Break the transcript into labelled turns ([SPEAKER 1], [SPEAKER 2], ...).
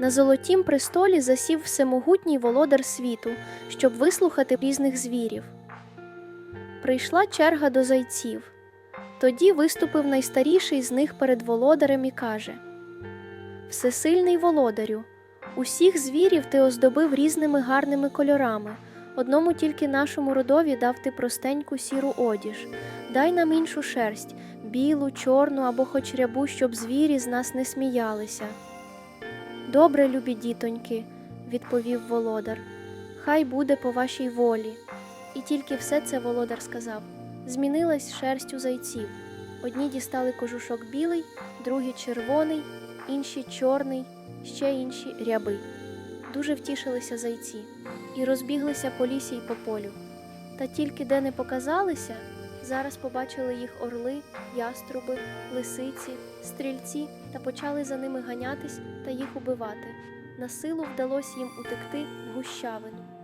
[SPEAKER 1] На золотім престолі засів всемогутній володар світу, щоб вислухати різних звірів. Прийшла черга до зайців. Тоді виступив найстаріший з них перед володарем і каже: Всесильний володарю, усіх звірів ти оздобив різними гарними кольорами. Одному тільки нашому родові дав ти простеньку сіру одіж. Дай нам іншу шерсть, білу, чорну або хоч рябу, щоб звірі з нас не сміялися. Добре, любі дітоньки, відповів володар. Хай буде по вашій волі. І тільки все це володар сказав. Змінилась шерсть у зайців. Одні дістали кожушок білий, другі червоний, інші чорний, ще інші рябий. Дуже втішилися зайці і розбіглися по лісі й по полю. Та тільки де не показалися, зараз побачили їх орли, яструби, лисиці, стрільці та почали за ними ганятись та їх убивати. На силу вдалося їм утекти в гущавину.